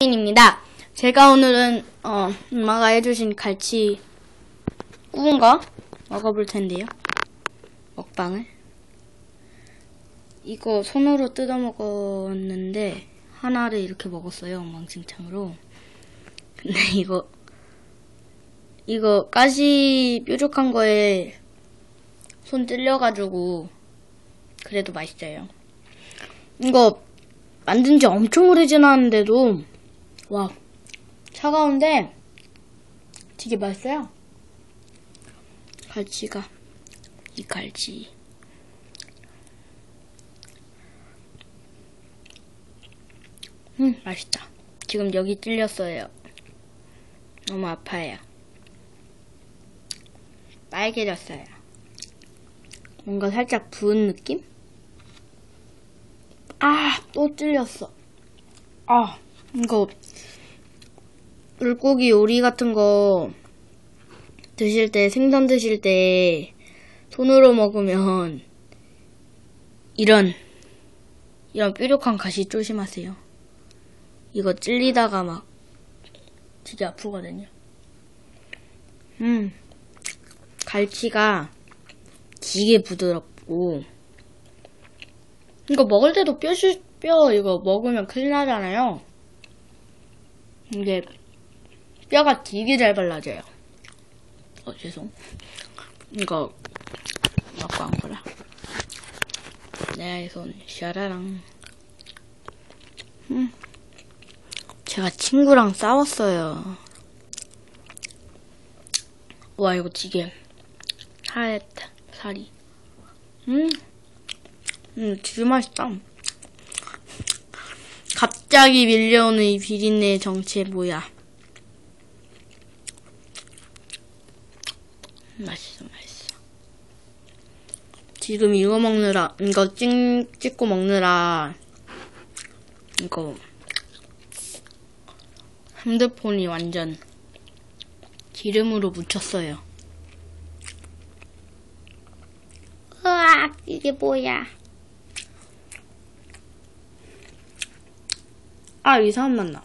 입니다. 제가 오늘은 어, 엄마가 해주신 갈치 구운 거 먹어볼 텐데요. 먹방을 이거 손으로 뜯어 먹었는데 하나를 이렇게 먹었어요. 엉망진창으로. 근데 이거 이거 가시 뾰족한 거에 손 찔려가지고 그래도 맛있어요. 이거 만든 지 엄청 오래 지났는데도 와 차가운데 되게 맛있어요. 갈치가 이 갈치 음 맛있다. 지금 여기 찔렸어요. 너무 아파요. 빨개졌어요. 뭔가 살짝 부은 느낌? 아, 또 찔렸어. 아, 이거 물고기 요리 같은 거 드실 때, 생선 드실 때 손으로 먹으면 이런 이런 뾰족한 가시 조심하세요. 이거 찔리다가 막 되게 아프거든요. 음, 갈치가 되게 부드럽고 이거 먹을 때도 뼈, 실- 뼈 이거 먹으면 큰일 나잖아요. 이게 뼈가 되게 잘 발라져요. 어, 죄송. 이거 먹고 한 거라. 내 손, 샤라랑. 음. 제가 친구랑 싸웠어요. 와, 이거 되게 하얗다, 살이. 음. 음, 되게 맛있다. 갑자기 밀려오는 이 비린내의 정체 뭐야? 맛있어, 맛있어. 지금 이거 먹느라, 이거 찍, 찍고 먹느라, 이거, 핸드폰이 완전 기름으로 묻혔어요. 으악, 이게 뭐야? 아, 이상한 맛 나.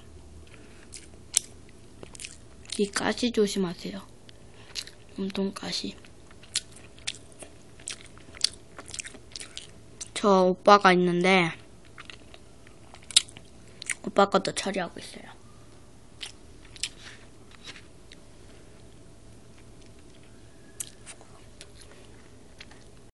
이 가시 조심하세요. 엄청 가시. 저 오빠가 있는데, 오빠 것도 처리하고 있어요.